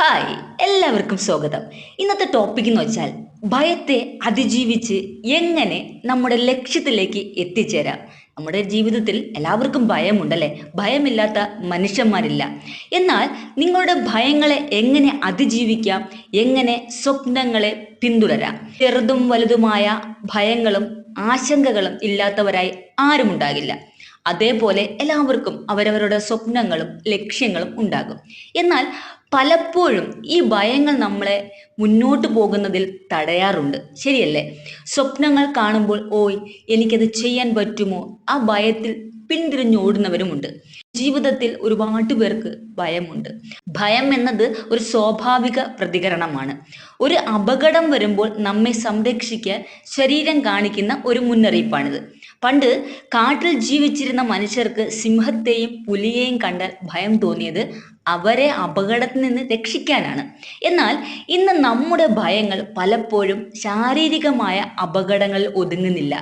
Hi എല്ലാവർക്കും സ്വാഗതം. ഇന്നത്തെ ടോപ്പിക് എന്ന് വെച്ചാൽ ഭയത്തെ അതിജീവിച്ച് എങ്ങനെ നമ്മുടെ ലക്ഷ്യത്തിലേക്ക് എത്തിച്ചേരാം. നമ്മുടെ ജീവിതത്തിൽ എല്ലാവർക്കും ഭയമുണ്ടല്ലേ? ഭയമില്ലാത്ത മനുഷ്യന്മാരില്ല. എന്നാൽ നിങ്ങളുടെ ഭയങ്ങളെ എങ്ങനെ അതിജീവിക്കാം? എങ്ങനെ സ്വപ്നങ്ങളെ പിന്തുടരാം? ചെറുതും വലുതുമായ ഭയങ്ങളും ആശങ്കകളും ഇല്ലാത്തവരായി ആരുമുണ്ടാകില്ല അതേപോലെ എല്ലാവർക്കും അവരവരുടെ സ്വപ്നങ്ങളും ലക്ഷ്യങ്ങളും ഉണ്ടാകും. എന്നാൽ പലപ്പോഴും ഈ ഭയങ്ങൾ നമ്മളെ മുന്നോട്ട് പോകുന്നതിൽ തടയാറുണ്ട്. ശരിയല്ലേ? സ്വപ്നങ്ങൾ കാണുമ്പോൾ ഓയ് എനിക്കത് ചെയ്യാൻ പറ്റുമോ? ആ ഭയത്തിൽ പിന്തിരിഞ്ഞോടുന്നവരുമുണ്ട് ജീവിതത്തിൽ ഒരുപാട് പേർക്ക് ഭയമുണ്ട്. ഭയം എന്നത് ഒരു സ്വാഭാവിക പ്രതികരണമാണ്. ഒരു അപകടം വരുമ്പോൾ നമ്മെ സംരക്ഷിക്കാൻ ശരീരം കാണിക്കുന്ന ഒരു മുന്നറിയിപ്പാണിത്. പണ്ട് കാട്ടിൽ ജീവിച്ചിരുന്ന മനുഷ്യർക്ക് സിംഹത്തെയും പുലിയെയും കണ്ടാൽ ഭയം തോന്നിയത് അവരെ അപകടത്തിൽ നിന്ന് രക്ഷിക്കാനാണ്. എന്നാൽ ഇന്ന് നമ്മുടെ ഭയങ്ങൾ പലപ്പോഴും ശാരീരികമായ അപകടങ്ങളിൽ ഒതുങ്ങുന്നില്ല.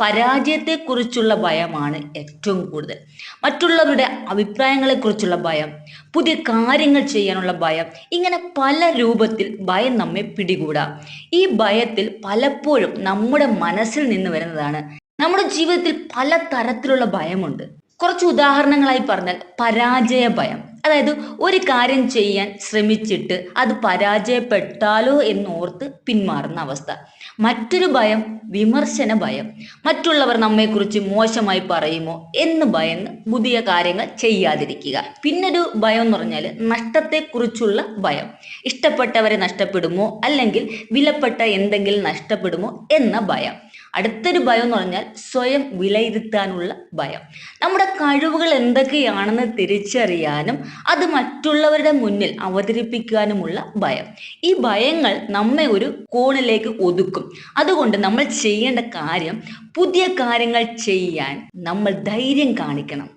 പരാജയത്തെക്കുറിച്ചുള്ള ഭയമാണ് ഏറ്റവും കൂടുതൽ. മറ്റുള്ളവരുടെ അഭിപ്രായങ്ങളെക്കുറിച്ചുള്ള ഭയം പുതിയ കാര്യങ്ങൾ ചെയ്യാനുള്ള ഭയം ഇങ്ങനെ പല രൂപത്തിൽ ഭയം നമ്മെ പിടികൂടാം. ഈ ഭയത്തിൽ പലപ്പോഴും നമ്മുടെ മനസ്സിൽ നിന്ന് വരുന്നതാണ് നമ്മുടെ ജീവിതത്തിൽ പല തരത്തിലുള്ള ഭയമുണ്ട്. കുറച്ച് ഉദാഹരണങ്ങളായി പറഞ്ഞാൽ പരാജയ ഭയം. അതായത് ഒരു കാര്യം ചെയ്യാൻ ശ്രമിച്ചിട്ട് അത് പരാജയപ്പെട്ടാലോ എന്നോർത്ത് പിന്മാറുന്ന അവസ്ഥ. മറ്റൊരു ഭയം വിമർശന ഭയം. മറ്റുള്ളവർ നമ്മെക്കുറിച്ച് മോശമായി പറയുമോ എന്ന് ഭയന്ന് പുതിയ കാര്യങ്ങൾ ചെയ്യാതിരിക്കുക. പിന്നൊരു ഭയം എന്ന് പറഞ്ഞാൽ നഷ്ടത്തെക്കുറിച്ചുള്ള ഭയം. ഇഷ്ടപ്പെട്ടവരെ നഷ്ടപ്പെടുമോ അല്ലെങ്കിൽ വിലപ്പെട്ട എന്തെങ്കിലും നഷ്ടപ്പെടുമോ എന്ന ഭയം. അടുത്തൊരു ഭയം എന്ന് പറഞ്ഞാൽ സ്വയം വിലയിരുത്താനുള്ള ഭയം. നമ്മുടെ കഴിവുകൾ എന്തൊക്കെയാണെന്ന് തിരിച്ചറിയാനും അത് മറ്റുള്ളവരുടെ മുന്നിൽ അവതരിപ്പിക്കാനുമുള്ള ഭയം. ഈ ഭയങ്ങൾ നമ്മെ ഒരു കോണിലേക്ക് ഒതുക്കും. അതുകൊണ്ട് നമ്മൾ ചെയ്യേണ്ട കാര്യം പുതിയ കാര്യങ്ങൾ ചെയ്യാൻ നമ്മൾ ധൈര്യം കാണിക്കണം.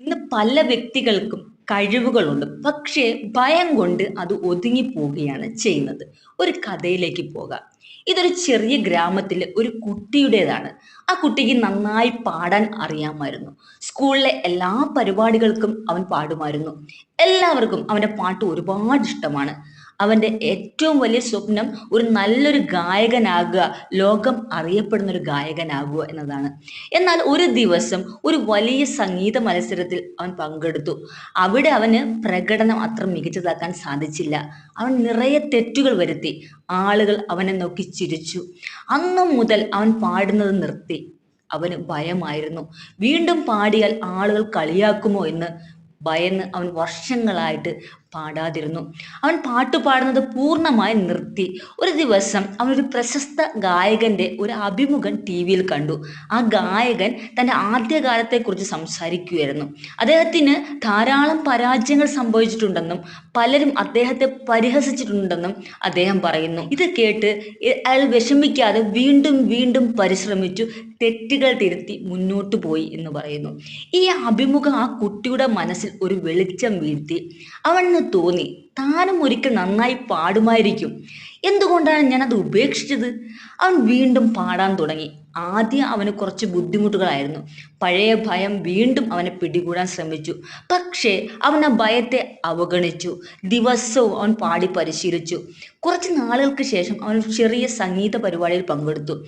ഇന്ന് പല വ്യക്തികൾക്കും കഴിവുകളുണ്ട്. പക്ഷേ ഭയം കൊണ്ട് അത് ഒതുങ്ങി പോവുകയാണ് ചെയ്യുന്നത്. ഒരു കഥയിലേക്ക് പോകാം. ഇതൊരു ചെറിയ ഗ്രാമത്തിലെ ഒരു കുട്ടിയുടേതാണ്. ആ കുട്ടിക്ക് നന്നായി പാടാൻ അറിയാമായിരുന്നു. സ്കൂളിലെ എല്ലാ പരിപാടികൾക്കും അവൻ പാടുമായിരുന്നു. എല്ലാവർക്കും അവന്റെ പാട്ട് ഒരുപാട് ഇഷ്ടമാണ്. അവന്റെ ഏറ്റവും വലിയ സ്വപ്നം ഒരു നല്ലൊരു ഗായകനാകുക ലോകം അറിയപ്പെടുന്ന ഒരു ഗായകനാകുക എന്നതാണ്. എന്നാൽ ഒരു ദിവസം ഒരു വലിയ സംഗീത മത്സരത്തിൽ അവൻ പങ്കെടുത്തു. അവിടെ അവന് പ്രകടനം അത്ര മികച്ചതാക്കാൻ സാധിച്ചില്ല. അവൻ നിറയെ തെറ്റുകൾ വരുത്തി. ആളുകൾ അവനെ നോക്കി ചിരിച്ചു. അന്നു മുതൽ അവൻ പാടുന്നത് നിർത്തി. അവന് ഭയമായിരുന്നു. വീണ്ടും പാടിയാൽ ആളുകൾ കളിയാക്കുമോ എന്ന് ഭയന്ന് അവൻ വർഷങ്ങളായിട്ട് പാടാതിരുന്നു. അവൻ പാട്ട് പാടുന്നത് പൂർണമായി നിർത്തി. ഒരു ദിവസം അവൻ ഒരു പ്രശസ്ത ഗായകന്റെ ഒരു അഭിമുഖം ടി വിയിൽ കണ്ടു. ആ ഗായകൻ തന്റെ ആദ്യകാലത്തെക്കുറിച്ച് സംസാരിക്കുകയായിരുന്നു. അദ്ദേഹത്തിന് ധാരാളം പരാജയങ്ങൾ സംഭവിച്ചിട്ടുണ്ടെന്നും പലരും അദ്ദേഹത്തെ പരിഹസിച്ചിട്ടുണ്ടെന്നും അദ്ദേഹം പറയുന്നു. ഇത് കേട്ട് അയാൾ വിഷമിക്കാതെ വീണ്ടും വീണ്ടും പരിശ്രമിച്ചു തെറ്റുകൾ തിരുത്തി മുന്നോട്ട് പോയി എന്ന് പറയുന്നു. ഈ അഭിമുഖം ആ കുട്ടിയുടെ മനസ്സിൽ ഒരു വെളിച്ചം വീഴ്ത്തി. അവന് തോന്നി. താനും ഒരിക്കൽ നന്നായി പാടുമായിരിക്കും. എന്തുകൊണ്ടാണ് ഞാനത് ഉപേക്ഷിച്ചത്? അവൻ വീണ്ടും പാടാൻ തുടങ്ങി. ആദ്യം അവന് കുറച്ച് ബുദ്ധിമുട്ടുകളായിരുന്നു. പഴയ ഭയം വീണ്ടും അവനെ പിടികൂടാൻ ശ്രമിച്ചു. പക്ഷേ അവൻ ആ ഭയത്തെ അവഗണിച്ചു. ദിവസവും അവൻ പാടി പരിശീലിച്ചു. കുറച്ച് നാളുകൾക്ക് ശേഷം അവൻ ചെറിയ സംഗീത പരിപാടിയിൽ പങ്കെടുത്തു.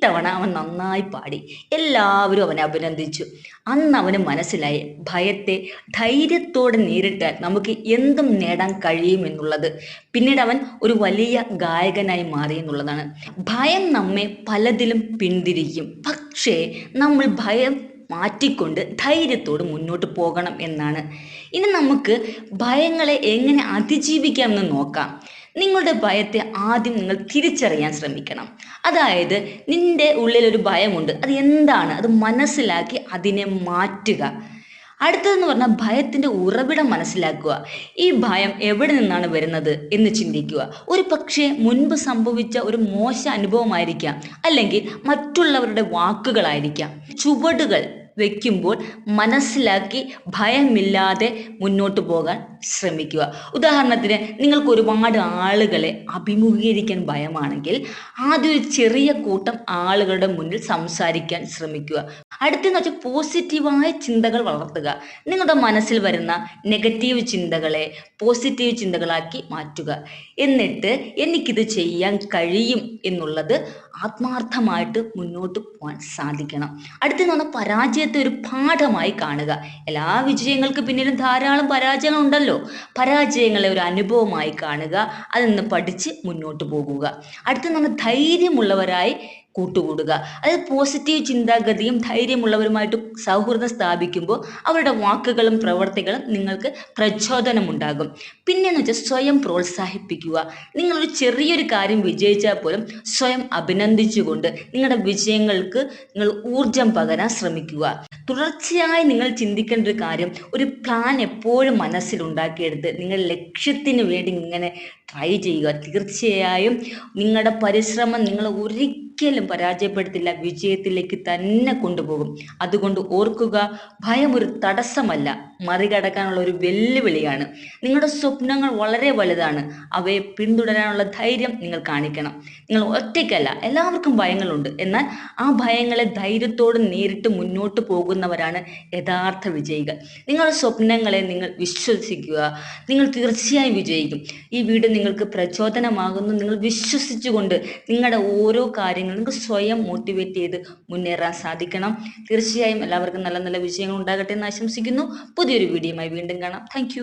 ഇത്തവണ അവൻ നന്നായി പാടി. എല്ലാവരും അവനെ അഭിനന്ദിച്ചു. അന്ന് അവന് മനസ്സിലായി ഭയത്തെ ധൈര്യത്തോടെ നേരിട്ടാൽ നമുക്ക് എന്തും നേടാൻ കഴിയുമെന്നുള്ളത് പിന്നീട് അവൻ ഒരു വലിയ ഗായകനായി മാറി എന്നുള്ളതാണ്. ഭയം നമ്മെ പലതിലും പിന്തിരിക്കും. പക്ഷേ നമ്മൾ ഭയം മാറ്റിക്കൊണ്ട് ധൈര്യത്തോട് മുന്നോട്ട് പോകണം എന്നാണ്. ഇനി നമുക്ക് ഭയങ്ങളെ എങ്ങനെ അതിജീവിക്കാമെന്ന് നോക്കാം. നിങ്ങളുടെ ഭയത്തെ ആദ്യം നിങ്ങൾ തിരിച്ചറിയാൻ ശ്രമിക്കണം. അതായത് നിന്റെ ഉള്ളിലൊരു ഭയമുണ്ട്. അത് എന്താണ്? അത് മനസ്സിലാക്കി അതിനെ മാറ്റുക. അടുത്തതെന്ന് പറഞ്ഞാൽ ഭയത്തിന്റെ ഉറവിടം മനസ്സിലാക്കുക. ഈ ഭയം എവിടെ നിന്നാണ് വരുന്നത് എന്ന് ചിന്തിക്കുക. ഒരു പക്ഷേ മുൻപ് സംഭവിച്ച ഒരു മോശ അനുഭവമായിരിക്കാം. അല്ലെങ്കിൽ മറ്റുള്ളവരുടെ വാക്കുകളായിരിക്കാം. ചുവടുകൾ വെക്കുമ്പോൾ മനസ്സിലാക്കി ഭയമില്ലാതെ മുന്നോട്ട് പോകാൻ ശ്രമിക്കുക. ഉദാഹരണത്തിന് നിങ്ങൾക്ക് ഒരുപാട് ആളുകളെ അഭിമുഖീകരിക്കാൻ ഭയമാണെങ്കിൽ ആദ്യം ഒരു ചെറിയ കൂട്ടം ആളുകളുടെ മുന്നിൽ സംസാരിക്കാൻ ശ്രമിക്കുക. അടുത്തെന്ന് വെച്ചാൽ പോസിറ്റീവായ ചിന്തകൾ വളർത്തുക. നിങ്ങളുടെ മനസ്സിൽ വരുന്ന നെഗറ്റീവ് ചിന്തകളെ പോസിറ്റീവ് ചിന്തകളാക്കി മാറ്റുക. എന്നിട്ട് എനിക്കിത് ചെയ്യാൻ കഴിയും എന്നുള്ളത് ആത്മാർത്ഥമായിട്ട് മുന്നോട്ട് പോകാൻ സാധിക്കണം. അടുത്തെന്ന് പറഞ്ഞാൽ പരാജയത്തെ ഒരു പാഠമായി കാണുക. എല്ലാ വിജയങ്ങൾക്ക് പിന്നിലും ധാരാളം പരാജയങ്ങൾ ഉണ്ടല്ലോ പരാജയങ്ങളെ ഒരു അനുഭവമായി കാണുക. അതിൽ നിന്ന് പഠിച്ച് മുന്നോട്ട് പോകുക. അടുത്തെന്ന് പറഞ്ഞാൽ ധൈര്യമുള്ളവരായി കൂട്ടുകൂടുക. അതായത് പോസിറ്റീവ് ചിന്താഗതിയും ധൈര്യമുള്ളവരുമായിട്ട് സൗഹൃദം സ്ഥാപിക്കുമ്പോൾ അവരുടെ വാക്കുകളും പ്രവർത്തികളും നിങ്ങൾക്ക് പ്രചോദനമുണ്ടാകും. പിന്നെയെന്ന് വെച്ചാൽ സ്വയം പ്രോത്സാഹിപ്പിക്കുക. നിങ്ങളൊരു ചെറിയൊരു കാര്യം വിജയിച്ചാൽ പോലും സ്വയം അഭിനന്ദിച്ചുകൊണ്ട് നിങ്ങളുടെ വിജയങ്ങൾക്ക് നിങ്ങൾ ഊർജം പകരാൻ ശ്രമിക്കുക. തുടർച്ചയായി നിങ്ങൾ ചിന്തിക്കേണ്ട ഒരു കാര്യം ഒരു പ്ലാൻ എപ്പോഴും മനസ്സിലുണ്ടാക്കിയെടുത്ത് നിങ്ങളുടെ ലക്ഷ്യത്തിന് വേണ്ടി ഇങ്ങനെ ട്രൈ ചെയ്യുക. തീർച്ചയായും നിങ്ങളുടെ പരിശ്രമം നിങ്ങൾ ഒരിക്കലും പരാജയപ്പെടുത്തില്ല. വിജയത്തിലേക്ക് തന്നെ കൊണ്ടുപോകും. അതുകൊണ്ട് ഓർക്കുക ഭയം ഒരു തടസ്സമല്ല. മറികടക്കാനുള്ള ഒരു വെല്ലുവിളിയാണ്. നിങ്ങളുടെ സ്വപ്നങ്ങൾ വളരെ വലുതാണ്. അവയെ പിന്തുടരാനുള്ള ധൈര്യം നിങ്ങൾ കാണിക്കണം. നിങ്ങൾ ഒറ്റയ്ക്കല്ല എല്ലാവർക്കും ഭയങ്ങളുണ്ട്. എന്നാൽ ആ ഭയങ്ങളെ ധൈര്യത്തോട് നേരിട്ട് മുന്നോട്ട് പോകുന്നവരാണ് യഥാർത്ഥ വിജയികൾ. നിങ്ങളുടെ സ്വപ്നങ്ങളെ നിങ്ങൾ വിശ്വസിക്കുക. നിങ്ങൾ തീർച്ചയായും വിജയിക്കും. ഈ വീഡിയോ നിങ്ങൾക്ക് പ്രചോദനമാകുന്നു. നിങ്ങൾ വിശ്വസിച്ചുകൊണ്ട് നിങ്ങളുടെ ഓരോ കാര്യങ്ങളും നിങ്ങൾക്ക് സ്വയം മോട്ടിവേറ്റ് ചെയ്ത് മുന്നേറാൻ സാധിക്കണം. തീർച്ചയായും എല്ലാവർക്കും നല്ല നല്ല വിജയങ്ങൾ ഉണ്ടാകട്ടെ എന്ന് ആശംസിക്കുന്നു. പുതിയൊരു വീഡിയോയുമായി വീണ്ടും കാണാം. താങ്ക്